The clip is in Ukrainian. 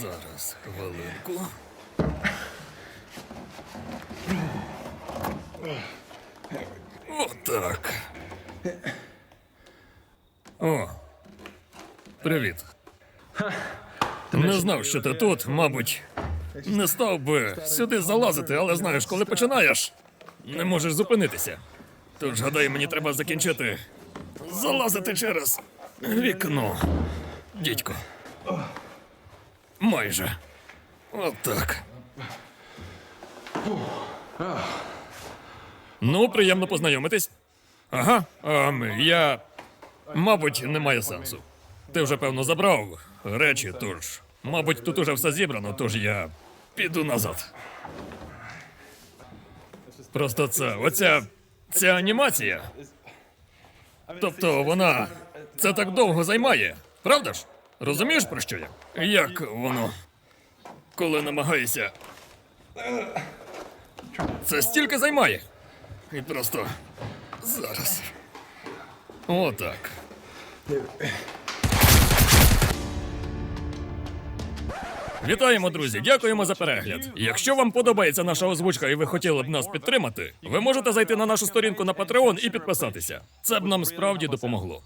Зараз хвилинку. Отак. О. Привіт. Не знав, що ти тут, мабуть. Не став би сюди залазити, але знаєш, коли починаєш, не можеш зупинитися. Тож, гадаю, мені треба закінчити залазити через вікно. Дідько. Майже. Отак. Ну, приємно познайомитись. Ага, ем, я. Мабуть, немає сенсу. Ти вже, певно, забрав речі, тож. Мабуть, тут уже все зібрано, тож я піду назад. Просто це. Оця. Ця анімація. Тобто вона. Це так довго займає, правда ж? Розумієш про що я? Як воно? Коли намагаєшся. Це стільки займає. І просто. Зараз. Отак. Вітаємо, друзі! Дякуємо за перегляд. Якщо вам подобається наша озвучка і ви хотіли б нас підтримати, ви можете зайти на нашу сторінку на Patreon і підписатися. Це б нам справді допомогло.